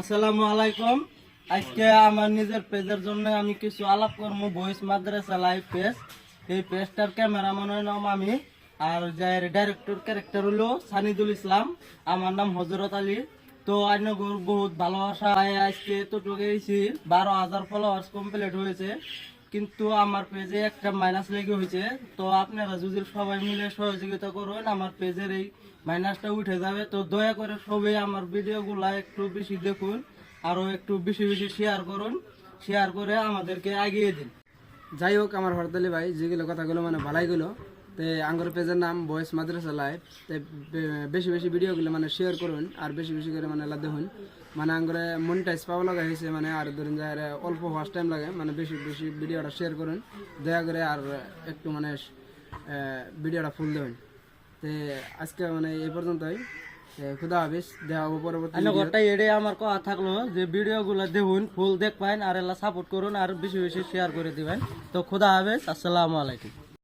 আসসালামু আলাইকুম। আজকে আমার নিজের পেজের জন্য আমি কিছু আলাপ করব বয়েস মাদ্রাসা লাইভ পেজ এই পেজটার ক্যামেরাম্যানের নাম আমি আর যার ডাইরেক্টর ক্যারেক্টার হলো সানিদুল ইসলাম। আমার নাম হজরত আলী। তো আইনগর বহুত ভালোবাসা। আজকে এতটুকু বারো হাজার ফলোয়ার্স কমপ্লিট হয়েছে। কিন্তু আমার পেজে একটা মাইনাস লেগে হয়েছে। তো আপনারা যদি সবাই মিলে সহযোগিতা করুন, আমার পেজের এই মাইনাসটা উঠে যাবে। তো দয়া করে সবাই আমার ভিডিওগুলা একটু বেশি দেখুন আরও একটু বেশি বেশি শেয়ার করুন শেয়ার করে আমাদেরকে এগিয়ে দিন। যাই হোক, আমার হরতালি ভাই, যেগুলো কথাগুলো মানে ভালাই গুলো তে আঙ্গর পেজের নাম বয়েস মাদ্রাসা লাইভ তে বেশি বেশি ভিডিওগুলো মানে শেয়ার করুন আর বেশি বেশি করে মানে দেখুন মানে আঙ্গরে মনিটাইজ পাওয়া লাগা হয়েছে মানে আর ধরুন যে অল্প হওয়ার টাইম লাগে মানে বেশি বেশি ভিডিওটা শেয়ার করুন। দয়া করে আর একটু মানে ভিডিওটা ফুল দেবেন তে আজকে মানে এই পর্যন্তই। খুদা হাফিজ দেখা হব পরবর্তী আইনগরটাই এটাই আমার কথা থাকল যে ভিডিওগুলো দেখুন ফুল দেখ পাইন আর এলা সাপোর্ট করুন আর বেশি বেশি শেয়ার করে দিবেন। তো খোদা হাফেজ আসসালামু আলাইকুম।